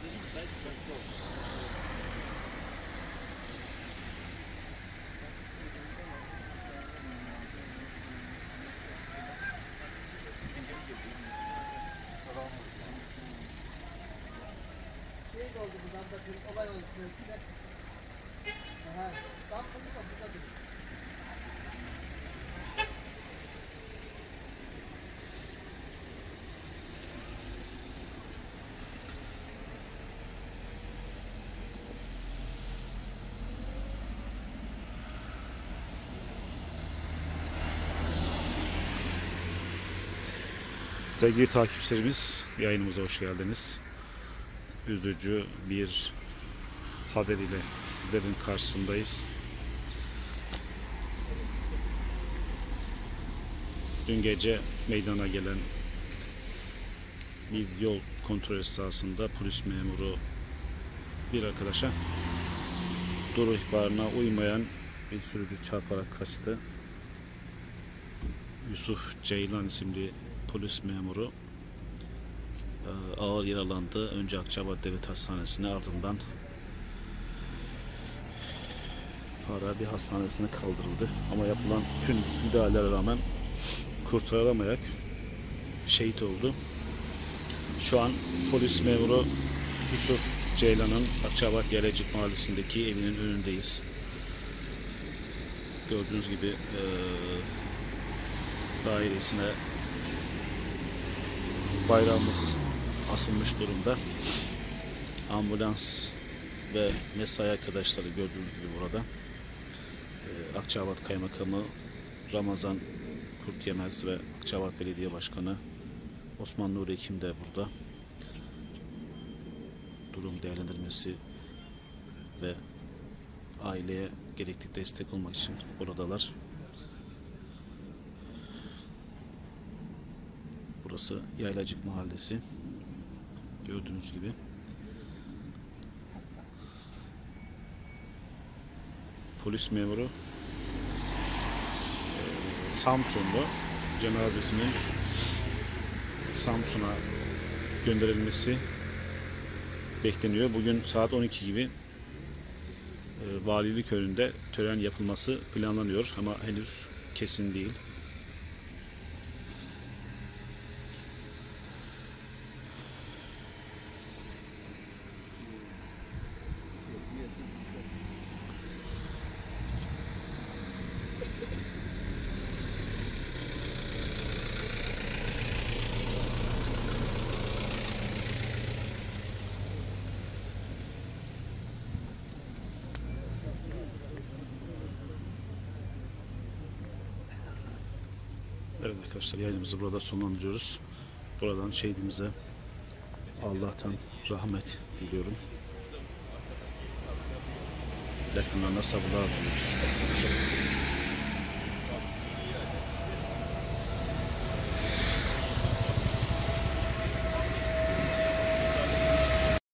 Şey oldu buradan da bir olay oldu. Aha. Daha sonra da burada Sevgili takipçilerimiz yayınımıza hoş geldiniz. Üzücü bir haber ile sizlerin karşısındayız. Dün gece meydana gelen bir yol kontrol esnasında polis memuru bir arkadaşa duru ihbarına uymayan bir sürücü çarparak kaçtı. Yusuf Ceylan isimli polis memuru e, ağır yaralandı. Önce Akçabat Devlet Hastanesi'ne ardından Farabi Hastanesi'ne kaldırıldı. Ama yapılan tüm müdahalelere rağmen kurtarılamayarak şehit oldu. Şu an polis memuru Yusuf Ceylan'ın Akçabat Yalecik Mahallesi'ndeki evinin önündeyiz. Gördüğünüz gibi e, dairesine bayrağımız asılmış durumda. Ambulans ve mesai arkadaşları gördüğünüz gibi burada. Ee, Akçabat Kaymakamı Ramazan Kurtyemez ve Akçabat Belediye Başkanı Osman Nuri Ekim de burada. Durum değerlendirmesi ve aileye gerekli destek olmak için buradalar. Burası Yaylacık Mahallesi. Gördüğünüz gibi. Polis memuru eee, Samsunlu cenazesinin Samsun'a gönderilmesi bekleniyor. Bugün saat 12 gibi eee, valilik önünde tören yapılması planlanıyor ama henüz kesin değil. Evet arkadaşlar yayınımızı burada sonlandırıyoruz. Buradan şehidimize Allah'tan rahmet diliyorum. Yakınlarına sabırlar diliyoruz.